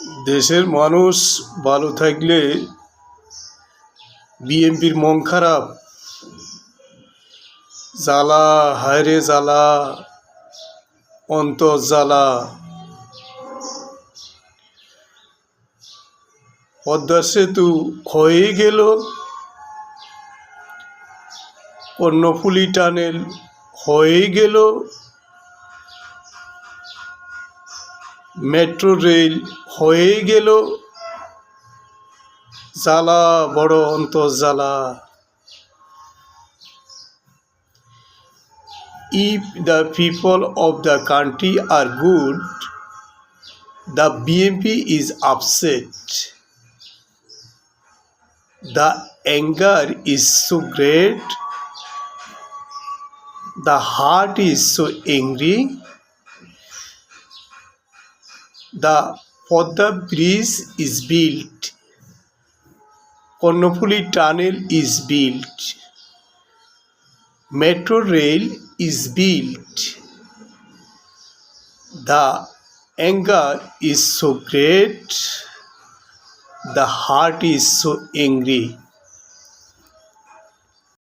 দেশের মানুষ ভালো থাকলে বিএনপির মন খারাপ। জ্বালা, হায়রে জ্বালা, অন্তর জ্বালা। পদ্মা সেতু হয়ে গেল। কর্ণফুলি টানেল হয়ে গেল। মেট্রো রেল হয়ে গেল। জ্বালা, বড় অন্তর্জ্বালা if the people of the country are good the BNP is upset the anger is so great the heart is so angry the Podda bridge is built. Konnapuli tunnel is built. Metro rail is built. The anger is so great. The heart is so angry.